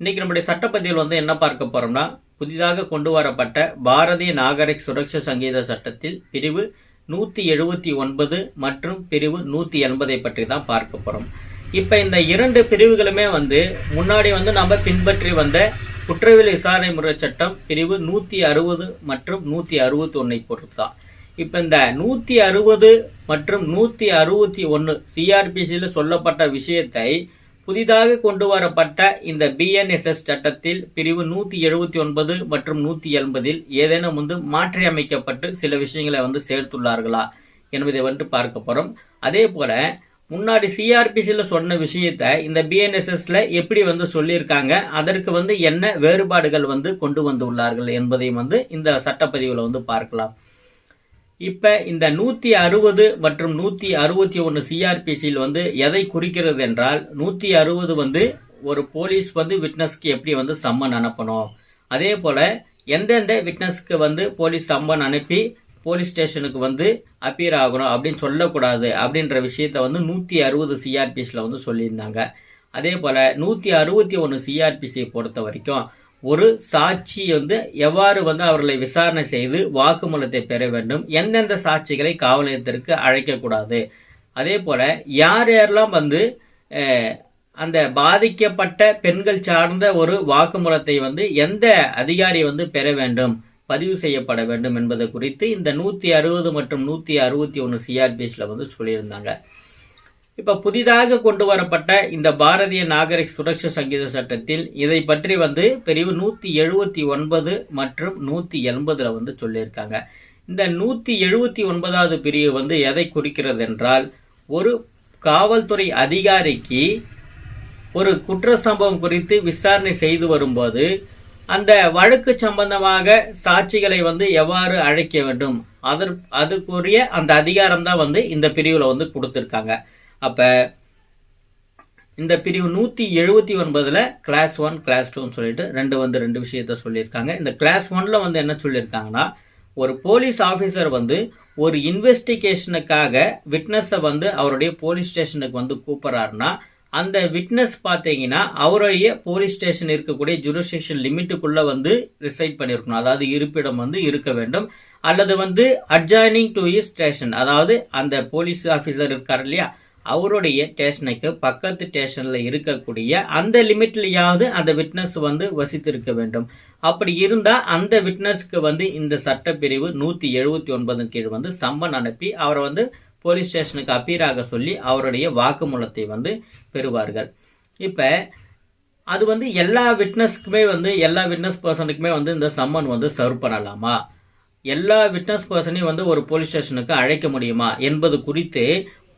இன்னைக்கு நம்முடைய சட்டப்பதிவில் வந்து என்ன பார்க்க போறோம்னா புதிதாக கொண்டு வரப்பட்ட பாரதிய நாகரிக் சுரக்ஷா சங்கீத சட்டத்தில் பிரிவு நூத்தி எழுபத்தி ஒன்பது மற்றும் பிரிவு நூத்தி எண்பதை பற்றி தான் பார்க்க போறோம். இப்ப இந்த இரண்டு பிரிவுகளுமே வந்து முன்னாடி வந்து நம்ம பின்பற்றி வந்த குற்றவியல் விசாரணை முறை சட்டம் பிரிவு நூத்தி அறுபது மற்றும் நூத்தி அறுபத்தி ஒன்னை பொறுத்து தான் இப்ப இந்த நூத்தி அறுபது மற்றும் நூத்தி அறுபத்தி ஒன்னு சிஆர்பிசியில சொல்லப்பட்ட விஷயத்தை புதிதாக கொண்டு வரப்பட்ட இந்த பிஎன்எஸ்எஸ் சட்டத்தில் பிரிவு நூத்தி எழுபத்தி ஒன்பது மற்றும் நூத்தி எண்பதில் ஏதேனும் வந்து மாற்றி அமைக்கப்பட்டு சில விஷயங்களை வந்து சேர்த்துள்ளார்களா என்பதை வந்து பார்க்க போறோம். அதே போல முன்னாடி சிஆர்பிசியில் சொன்ன விஷயத்த இந்த பிஎன்எஸ்எஸ்ல எப்படி வந்து சொல்லியிருக்காங்க அதற்கு வந்து என்ன வேறுபாடுகள் வந்து கொண்டு வந்துள்ளார்கள் என்பதையும் வந்து இந்த சட்டப்பதிவுல வந்து பார்க்கலாம். இப்ப இந்த நூத்தி அறுபது மற்றும் நூத்தி அறுபத்தி ஒன்னு சிஆர்பிசியில் வந்து எதை குறிக்கிறது என்றால் நூத்தி அறுபது வந்து ஒரு போலீஸ் வந்து விட்னஸ்க்கு எப்படி வந்து சம்மன் அனுப்பணும்? அதே போல எந்தெந்த விட்னஸ்க்கு வந்து போலீஸ் சம்மன் அனுப்பி போலீஸ் ஸ்டேஷனுக்கு வந்து அப்பியர் ஆகணும் அப்படின்னு சொல்லக்கூடாது அப்படின்ற விஷயத்த வந்து நூத்தி அறுபது சிஆர்பிசியில் வந்து சொல்லியிருந்தாங்க. அதே போல நூத்தி அறுபத்தி ஒன்னு சிஆர்பிசியை பொறுத்த வரைக்கும் ஒரு சாட்சி வந்து எவ்வாறு வந்து அவர்களை விசாரணை செய்து வாக்குமூலத்தை பெற வேண்டும் எந்தெந்த சாட்சிகளை காவல் நிலையத்திற்கு அழைக்கக்கூடாது அதே போல யார் யாரெல்லாம் வந்து அந்த பாதிக்கப்பட்ட பெண்கள் சார்ந்த ஒரு வாக்குமூலத்தை வந்து எந்த அதிகாரி வந்து பெற வேண்டும் பதிவு செய்யப்பட வேண்டும் என்பது குறித்து இந்த நூத்தி அறுபது மற்றும் நூத்தி அறுபத்தி ஒன்னு சிஆர்பிஎஸ்ல வந்து சொல்லியிருந்தாங்க. இப்ப புதிதாக கொண்டு வரப்பட்ட இந்த பாரதிய நாகரிக் சுரக்ஷா சங்கீத சட்டத்தில் இதை பற்றி வந்து பிரிவு நூத்தி எழுபத்தி ஒன்பது மற்றும் நூத்தி எண்பதுல வந்து சொல்லியிருக்காங்க. இந்த நூத்தி எழுபத்தி ஒன்பதாவது பிரிவு வந்து எதை குறிக்கிறது என்றால் ஒரு காவல்துறை அதிகாரிக்கு ஒரு குற்ற சம்பவம் குறித்து விசாரணை செய்து வரும்போது அந்த வழக்கு சம்பந்தமாக சாட்சிகளை வந்து எவ்வாறு அழைக்க வேண்டும்? அதற்கு அதுக்குரிய அந்த அதிகாரம் தான் வந்து இந்த பிரிவில் வந்து கொடுத்திருக்காங்க. அப்போ இந்த பிரிவு நூற்றி எழுபத்தி ஒன்பதில் கிளாஸ் ஒன் கிளாஸ் டூன்னு சொல்லிட்டு ரெண்டு வந்து ரெண்டு விஷயத்த சொல்லியிருக்காங்க. இந்த கிளாஸ் ஒன்ல வந்து என்ன சொல்லியிருக்காங்கன்னா ஒரு போலீஸ் ஆஃபீஸர் வந்து ஒரு இன்வெஸ்டிகேஷனுக்காக விட்னஸை வந்து அவருடைய போலீஸ் ஸ்டேஷனுக்கு வந்து கூப்பிட்றாருன்னா அந்த விட்னஸ் பார்த்தீங்கன்னா அவருடைய போலீஸ் ஸ்டேஷன் இருக்கக்கூடிய ஜுரிஸ்டிக்ஷன் லிமிட்டுக்குள்ளே வந்து ரிசைட் பண்ணியிருக்கணும். அதாவது இருப்பிடம் வந்து இருக்க வேண்டும். அல்லது வந்து அட்ஜாயினிங் டு இஸ் ஸ்டேஷன் அதாவது அந்த போலீஸ் ஆஃபீஸர் இருக்கார் இல்லையா அவருடைய ஸ்டேஷனுக்கு பக்கத்து ஸ்டேஷனில் இருக்கக்கூடிய அந்த லிமிட்லையாவது அந்த விட்னஸ் வந்து வசித்திருக்க வேண்டும். அப்படி இருந்தால் அந்த விட்னஸ்க்கு வந்து இந்த சட்டப்பிரிவு நூற்றி எழுபத்தி ஒன்பதன் கீழ் வந்து சம்மன் அனுப்பி அவரை வந்து போலீஸ் ஸ்டேஷனுக்கு அப்பீராக சொல்லி அவருடைய வாக்குமூலத்தை வந்து பெறுவார்கள். இப்போ அது வந்து எல்லா விட்னஸ்க்குமே வந்து எல்லா விட்னஸ் பர்சனுக்குமே வந்து இந்த சம்மன் வந்து சர்வ் பண்ணலாமா? எல்லா விட்னஸ் பர்சனையும் வந்து ஒரு போலீஸ் ஸ்டேஷனுக்கு அழைக்க முடியுமா? என்பது குறித்து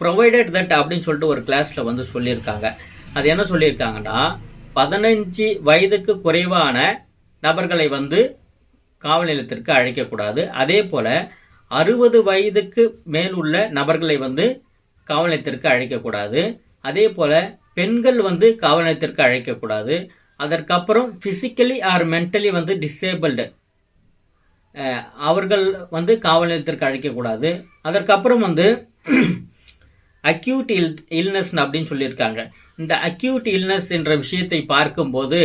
ப்ரொவைடட் தட் அப்படின்னு சொல்லிட்டு ஒரு கிளாஸில் வந்து சொல்லியிருக்காங்க. அது என்ன சொல்லியிருக்காங்கன்னா பதினஞ்சு வயதுக்கு குறைவான நபர்களை வந்து காவல் நிலையத்திற்கு அழைக்கக்கூடாது. அதே போல் அறுபது வயதுக்கு மேல் உள்ள நபர்களை வந்து காவல் நிலையத்திற்கு அழைக்கக்கூடாது. அதே போல் பெண்கள் வந்து காவல் நிலையத்திற்கு அழைக்கக்கூடாது. அதற்கப்புறம் ஃபிசிக்கலி ஆர் மென்டலி வந்து டிசேபிள்டு அவர்கள் வந்து காவல் நிலையத்திற்கு அழைக்கக்கூடாது. அதற்கப்புறம் வந்து அக்யூட் இல் இல்னஸ் அப்படின்னு சொல்லியிருக்காங்க. இந்த அக்யூட் இல்னஸ் என்ற விஷயத்தை பார்க்கும்போது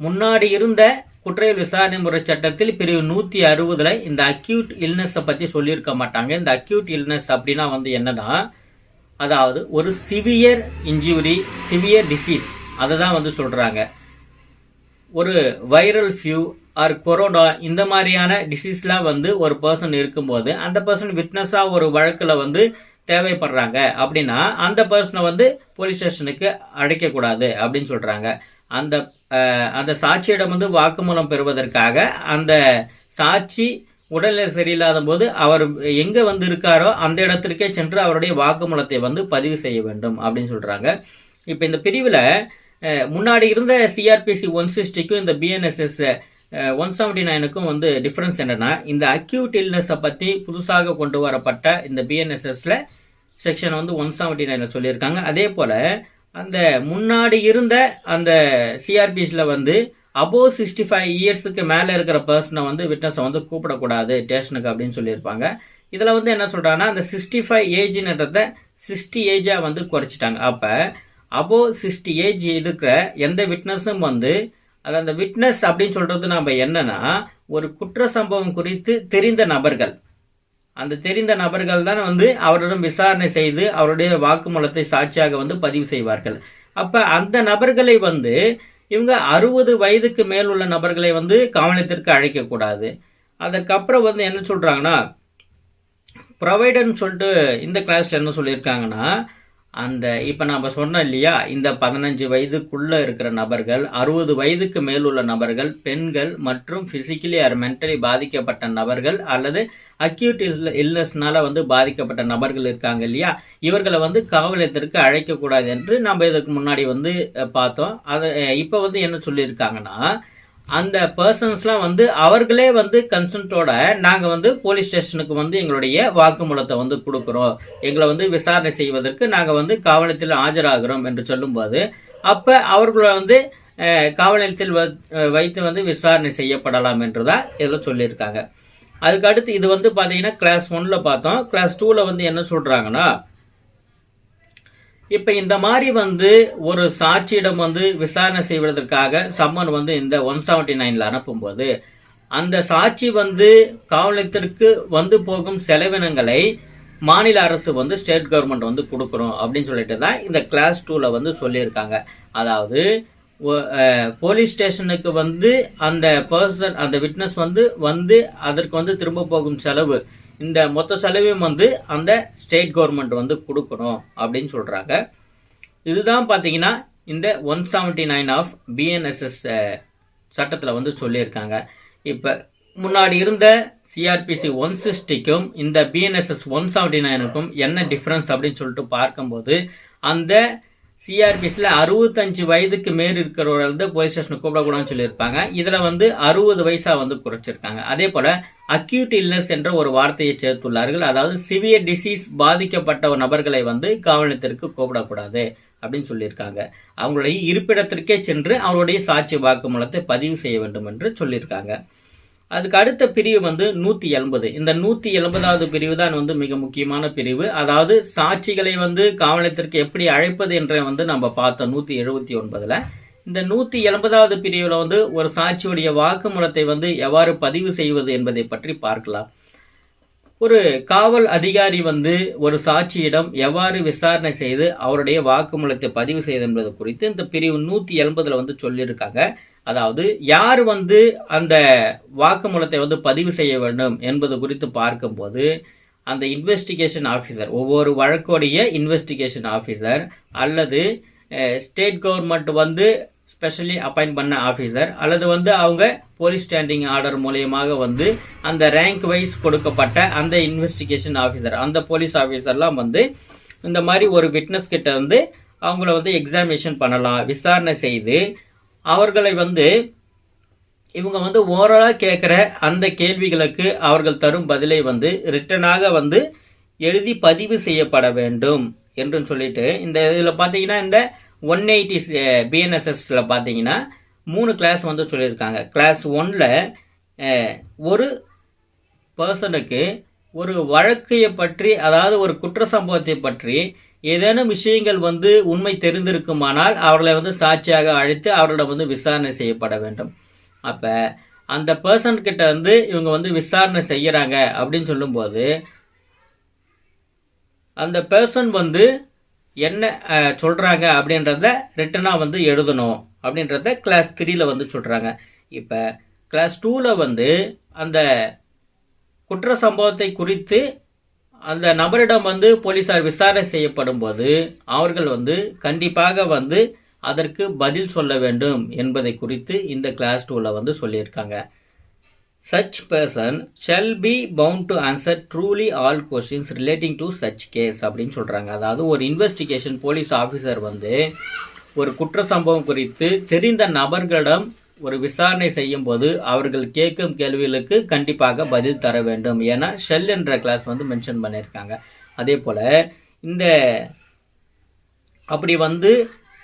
முன்னாடி இருந்த குற்றவியல் விசாரணை முறை சட்டத்தில் பிரிவு நூத்தி அறுபதுல இந்த அக்யூட் இல்னஸை பத்தி சொல்லியிருக்க மாட்டாங்க. இந்த அக்யூட் இல்னஸ் அப்படின்னா வந்து என்னன்னா அதாவது ஒரு சிவியர் இன்ஜுரி சிவியர் டிசீஸ் அதை தான் வந்து சொல்றாங்க. ஒரு வைரல் ஃபியூ ஆர் கொரோனா இந்த மாதிரியான டிசீஸ்லாம் வந்து ஒரு பர்சன் இருக்கும்போது அந்த பர்சன் விட்னஸாக ஒரு வழக்கில் வந்து தேவைப்படுறாங்க அப்படின்னா அந்த பர்சனை வந்து போலீஸ் ஸ்டேஷனுக்கு அழைக்கக்கூடாது அப்படின்னு சொல்கிறாங்க அந்த அந்த சாட்சியிடம் வந்து வாக்குமூலம் பெறுவதற்காக அந்த சாட்சி உடல்நிலை சரியில்லாத போது அவர் எங்க வந்து இருக்காரோ அந்த இடத்திற்கே சென்று அவருடைய வாக்குமூலத்தை வந்து பதிவு செய்ய வேண்டும் அப்படின்னு சொல்றாங்க. இப்போ இந்த பிரிவில் முன்னாடி இருந்த சிஆர்பிசி ஒன் சிக்ஸ்டிக்கும் இந்த பிஎன்எஸ்எஸ் ஒன் செவன்டி நைனுக்கும் வந்து டிஃப்ரென்ஸ் என்னன்னா இந்த அக்யூட் இல்னஸை பற்றி புதுசாக கொண்டு வரப்பட்ட இந்த பிஎன்எஸ்எஸ்ல செக்ஷன் வந்து ஒன் செவன்டி நைனில் சொல்லியிருக்காங்க. அதே போல் அந்த முன்னாடி இருந்த அந்த சிஆர்பிஸில் வந்து அபோவ் சிக்ஸ்டி ஃபைவ் இயர்ஸுக்கு மேலே இருக்கிற பர்சனை வந்து விட்னஸை வந்து கூப்பிடக்கூடாது ஸ்டேஷனுக்கு அப்படின்னு சொல்லியிருப்பாங்க. இதில் வந்து என்ன சொல்கிறாங்கன்னா அந்த சிக்ஸ்டி ஃபைவ் ஏஜ்ன்றத சிக்ஸ்டி ஏஜாக வந்து குறைச்சிட்டாங்க. அப்போ அபோவ் சிக்ஸ்டி ஏஜ் இருக்கிற எந்த விட்னஸும் வந்து அது அந்த விட்னஸ் அப்படின்னு சொல்கிறது நம்ம என்னன்னா ஒரு குற்ற சம்பவம் குறித்து தெரிந்த நபர்கள். அந்த தெரிந்த நபர்கள் தான் வந்து அவரிடம் விசாரணை செய்து அவருடைய வாக்குமூலத்தை சாட்சியாக வந்து பதிவு செய்வார்கள். அப்போ அந்த நபர்களை வந்து இவங்க அறுபது வயதுக்கு மேல் உள்ள நபர்களை வந்து காவலத்திற்கு அழைக்கக்கூடாது அதற்கப்புறம் வந்து என்ன சொல்கிறாங்கன்னா ப்ரொவைடர்னு சொல்லிட்டு இந்த கிளாஸில் என்ன சொல்லியிருக்காங்கன்னா அந்த இப்போ நம்ம சொன்னோம் இல்லையா இந்த பதினஞ்சு வயதுக்குள்ளே இருக்கிற நபர்கள் அறுபது வயதுக்கு மேலுள்ள நபர்கள் பெண்கள் மற்றும் ஃபிசிக்கலி ஆர் மென்டலி பாதிக்கப்பட்ட நபர்கள் அல்லது அக்யூட் இல்னஸ்னால வந்து பாதிக்கப்பட்ட நபர்கள் இருக்காங்க இல்லையா இவர்களை வந்து காவலத்திற்கு அழைக்கக்கூடாது என்று நம்ம இதுக்கு முன்னாடி வந்து பார்த்தோம். அதை இப்போ வந்து என்ன சொல்லியிருக்காங்கன்னா அந்த பர்சன்ஸ்லாம் வந்து அவர்களே வந்து கன்சென்ட்டோட நாங்கள் வந்து போலீஸ் ஸ்டேஷனுக்கு வந்து எங்களுடைய வாக்குமூலத்தை வந்து கொடுக்குறோம். எங்களை வந்து விசாரணை செய்வதற்கு நாங்கள் வந்து காவலத்தில் ஆஜராகிறோம் என்று சொல்லும்போது அப்போ அவர்களை வந்து காவல் நிலையத்தில் வைத்து வந்து விசாரணை செய்யப்படலாம் என்று தான் இதில் சொல்லியிருக்காங்க. அதுக்கு அடுத்து இது வந்து பார்த்தீங்கன்னா கிளாஸ் ஒன்ல பார்த்தோம். கிளாஸ் டூவில் வந்து என்ன சொல்கிறாங்கன்னா இப்ப இந்த மாதிரி வந்து ஒரு சாட்சியிடம் வந்து விசாரணை செய்வதற்காக சம்மன் வந்து இந்த ஒன் செவன்டி நைன்ல அனுப்பும்போது அந்த சாட்சி வந்து காவலத்திற்கு வந்து போகும் செலவினங்களை மாநில அரசு வந்து ஸ்டேட் கவர்மெண்ட் வந்து கொடுக்கணும் அப்படின்னு சொல்லிட்டு தான் இந்த கிளாஸ் டூல வந்து சொல்லியிருக்காங்க. அதாவது போலீஸ் ஸ்டேஷனுக்கு வந்து அந்த பர்சன் அந்த விட்னஸ் வந்து வந்து அதற்கு வந்து திரும்ப போகும் செலவு இந்த மொத்த செலவையும் வந்து அந்த ஸ்டேட் கவர்மெண்ட் வந்து கொடுக்கணும் அப்படின்னு சொல்கிறாங்க இதுதான் பார்த்தீங்கன்னா இந்த one seventy nine of BNSS சட்டத்தில் வந்து சொல்லியிருக்காங்க. இப்போ முன்னாடி இருந்த சிஆர்பிசி ஒன் சிக்ஸ்டிக்கும் இந்த பிஎன்எஸ்எஸ் ஒன் செவன்டி நைனுக்கும் என்ன டிஃப்ரென்ஸ் அப்படின்னு சொல்லிட்டு பார்க்கும்போது அந்த சிஆர்பிஎஸ்ல அறுபத்தஞ்சு வயதுக்கு மேல் இருக்கிறவர்கள் வந்து போலீஸ் ஸ்டேஷனுக்கு கூப்பிடக்கூடாதுன்னு சொல்லியிருப்பாங்க. இதில் வந்து அறுபது வயசா வந்து குறைச்சிருக்காங்க. அதே போல அக்யூட் இல்னஸ் என்ற ஒரு வார்த்தையை சேர்த்துள்ளார்கள். அதாவது சிவியர் டிசீஸ் பாதிக்கப்பட்ட நபர்களை வந்து காவல் நிலையத்திற்கு கூப்பிடக்கூடாது அப்படின்னு சொல்லியிருக்காங்க. அவங்களுடைய இருப்பிடத்திற்கே சென்று அவருடைய சாட்சி வாக்குமூலத்தை பதிவு செய்ய வேண்டும் என்று சொல்லியிருக்காங்க. அதுக்கு அடுத்த பிரிவு வந்து நூத்தி எண்பது. இந்த நூத்தி எண்பதாவது பிரிவு தான் வந்து மிக முக்கியமான பிரிவு. அதாவது சாட்சிகளை வந்து காவலத்திற்கு எப்படி அழைப்பது என்ற வந்து நம்ம பார்த்தோம் நூத்தி எழுபத்தி ஒன்பதுல. இந்த நூத்தி எண்பதாவது பிரிவுல வந்து ஒரு சாட்சியுடைய வாக்குமூலத்தை வந்து எவ்வாறு பதிவு செய்வது என்பதை பற்றி பார்க்கலாம். ஒரு காவல் அதிகாரி வந்து ஒரு சாட்சியிடம் எவ்வாறு விசாரணை செய்து அவருடைய வாக்குமூலத்தை பதிவு செய்தது என்பது குறித்து இந்த பிரிவு நூத்தி எண்பதுல வந்து சொல்லியிருக்காங்க. அதாவது யார் வந்து அந்த வாக்குமூலத்தை வந்து பதிவு செய்ய வேண்டும் என்பது குறித்து பார்க்கும்போது அந்த இன்வெஸ்டிகேஷன் ஆஃபீஸர் ஒவ்வொரு வழக்குடைய இன்வெஸ்டிகேஷன் ஆஃபீஸர் அல்லது ஸ்டேட் கவர்மெண்ட் வந்து ஸ்பெஷலி அப்பாயிண்ட் பண்ண ஆஃபீஸர் அல்லது வந்து அவங்க போலீஸ் ஸ்டாண்டிங் ஆர்டர் மூலியமாக வந்து அந்த ரேங்க் வைஸ் கொடுக்கப்பட்ட அந்த இன்வெஸ்டிகேஷன் ஆஃபீஸர் அந்த போலீஸ் ஆஃபீஸர்லாம் வந்து இந்த மாதிரி ஒரு விட்னஸ் கிட்ட வந்து அவங்கள வந்து எக்ஸாமினேஷன் பண்ணலாம் விசாரணை செய்து அவர்களை வந்து இவங்க வந்து ஓரளா கேட்குற அந்த கேள்விகளுக்கு அவர்கள் தரும் பதிலை வந்து ரிட்டனாக வந்து எழுதி பதிவு செய்யப்பட வேண்டும் என்று சொல்லிட்டு இந்த இதில் பார்த்தீங்கன்னா இந்த ஒன் எயிட்டி பிஎன்எஸ்எஸில் eh, பார்த்தீங்கன்னா மூணு கிளாஸ் வந்து சொல்லியிருக்காங்க. கிளாஸ் ஒனில் eh, ஒரு பர்சனுக்கு ஒரு வழக்கையை பற்றி அதாவது ஒரு குற்ற சம்பவத்தை பற்றி ஏதேனும் விஷயங்கள் வந்து உண்மை தெரிந்திருக்குமானால் அவர்களை வந்து சாட்சியாக அழைத்து அவர்களிடம் வந்து விசாரணை செய்யப்பட வேண்டும். அப்போ அந்த பர்சன் கிட்ட வந்து இவங்க வந்து விசாரணை செய்கிறாங்க அப்படின்னு சொல்லும்போது அந்த பர்சன் வந்து என்ன சொல்கிறாங்க அப்படின்றத ரிட்டனாக வந்து எழுதணும் அப்படின்றத கிளாஸ் த்ரீல வந்து சொல்கிறாங்க இப்போ கிளாஸ் டூவில் வந்து அந்த குற்ற சம்பவத்தை குறித்து அந்த நபரிடம் வந்து போலீஸார் விசாரணை செய்யப்படும் போது அவர்கள் வந்து கண்டிப்பாக வந்து அதற்கு பதில் சொல்ல வேண்டும் என்பதை குறித்து இந்த கிளாஸ் டூவில் வந்து சொல்லியிருக்காங்க. Such person shall be bound to answer truly all questions relating to such case அப்படின்னு சொல்றாங்க. அதாவது ஒரு இன்வெஸ்டிகேஷன் போலீஸ் ஆஃபீஸர் வந்து ஒரு குற்ற சம்பவம் குறித்து தெரிந்த நபர்களிடம் ஒரு விசாரணை செய்யும் போது அவர்கள் கேட்கும் கேள்விகளுக்கு கண்டிப்பாக பதில் தர வேண்டும். ஏன்னா ஷெல் என்ற கிளாஸ் வந்து மென்ஷன் பண்ணியிருக்காங்க. அதே போல இந்த அப்படி வந்து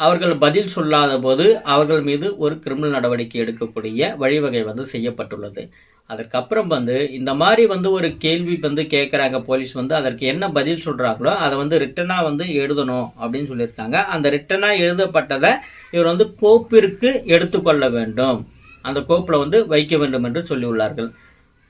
அவர்கள் பதில் சொல்லாத போது அவர்கள் மீது ஒரு கிரிமினல் நடவடிக்கை எடுக்கக்கூடிய வழிவகை வந்து செய்யப்பட்டுள்ளது. அதற்கப்புறம் வந்து இந்த மாதிரி வந்து ஒரு கேள்வி வந்து கேட்குறாங்க போலீஸ் வந்து அதற்கு என்ன பதில் சொல்கிறாங்களோ அதை வந்து ரிட்டனாக வந்து எழுதணும் அப்படின்னு சொல்லியிருக்காங்க. அந்த ரிட்டனாக எழுதப்பட்டதை இவர் வந்து கோப்பிற்கு எடுத்துக்கொள்ள வேண்டும். அந்த கோப்பில் வந்து வைக்க வேண்டும் என்று சொல்லியுள்ளார்கள்.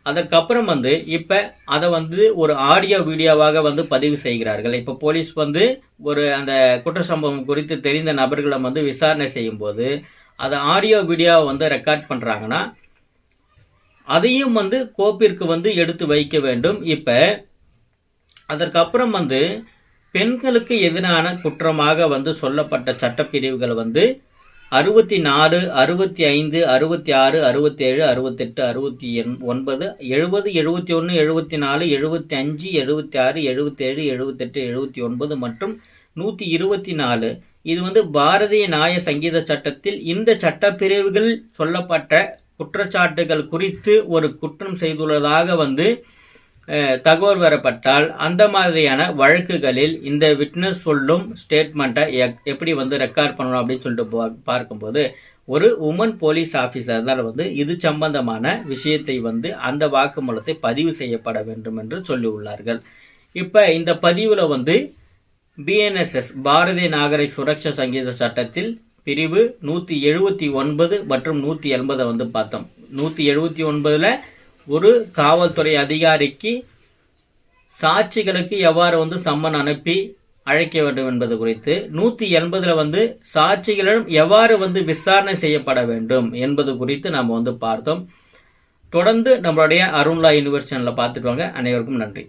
அதற்கப்புறம் வந்து இப்போ அதை வந்து ஒரு ஆடியோ வீடியோவாக வந்து பதிவு செய்கிறார்கள். இப்போ போலீஸ் வந்து ஒரு அந்த குற்ற சம்பவம் குறித்து தெரிந்த நபர்களை வந்து விசாரணை செய்யும்போது அதை ஆடியோ வீடியோவை வந்து ரெக்கார்ட் பண்ணுறாங்கன்னா அதையும் வந்து கோப்பிற்கு வந்து எடுத்து வைக்க வேண்டும். இப்போ அதற்கப்புறம் வந்து பெண்களுக்கு எதிரான குற்றமாக வந்து சொல்லப்பட்ட சட்டப்பிரிவுகள் வந்து அறுபத்தி நாலு அறுபத்தி ஐந்து அறுபத்தி ஆறு அறுபத்தி ஏழு அறுபத்தெட்டு அறுபத்தி எண் ஒன்பது எழுபது எழுபத்தி ஒன்று எழுபத்தி நாலு எழுபத்தி அஞ்சு எழுபத்தி ஆறு எழுபத்தேழு எழுபத்தெட்டு எழுபத்தி ஒன்பது மற்றும் நூற்றி இருபத்தி நாலு இது வந்து பாரதிய நியாய சங்கீத சட்டத்தில் இந்த சட்டப்பிரிவுகள் சொல்லப்பட்ட குற்றச்சாட்டுகள் குறித்து ஒரு குற்றம் செய்துள்ளதாக வந்து தகவல் வரப்பட்டால் அந்த மாதிரியான வழக்குகளில் இந்த விட்னஸ் சொல்லும் ஸ்டேட்மெண்ட்டை எப்படி வந்து ரெக்கார்ட் பண்ணணும் அப்படின்னு சொல்லிட்டு பா- பார்க்கும்போது ஒரு உமன் போலீஸ் ஆஃபீஸர் தான் வந்து இது சம்பந்தமான விஷயத்தை வந்து அந்த வாக்குமூலத்தை பதிவு செய்யப்பட வேண்டும் என்று சொல்லியுள்ளார்கள். இப்போ இந்த பதிவில் வந்து பிஎன்எஸ்எஸ் பாரதிய நாகரிக சுரக்ஷா சங்கீத சட்டத்தில் பிரிவு நூற்றி எழுபத்தி ஒன்பது மற்றும் நூற்றி எண்பதை வந்து பார்த்தோம். நூற்றி எழுபத்தி ஒன்பதில் ஒரு காவல்துறை அதிகாரிக்கு சாட்சிகளுக்கு எவ்வாறு வந்து சம்மன் அனுப்பி அழைக்க வேண்டும் என்பது குறித்து நூற்றி எண்பதில் வந்து சாட்சிகளிடம் எவ்வாறு வந்து விசாரணை செய்யப்பட வேண்டும் என்பது குறித்து நாம் வந்து பார்த்தோம். தொடர்ந்து நம்மளுடைய அருண்லா யூனிவர்ஸ் பார்த்துட்டு வாங்க. அனைவருக்கும் நன்றி.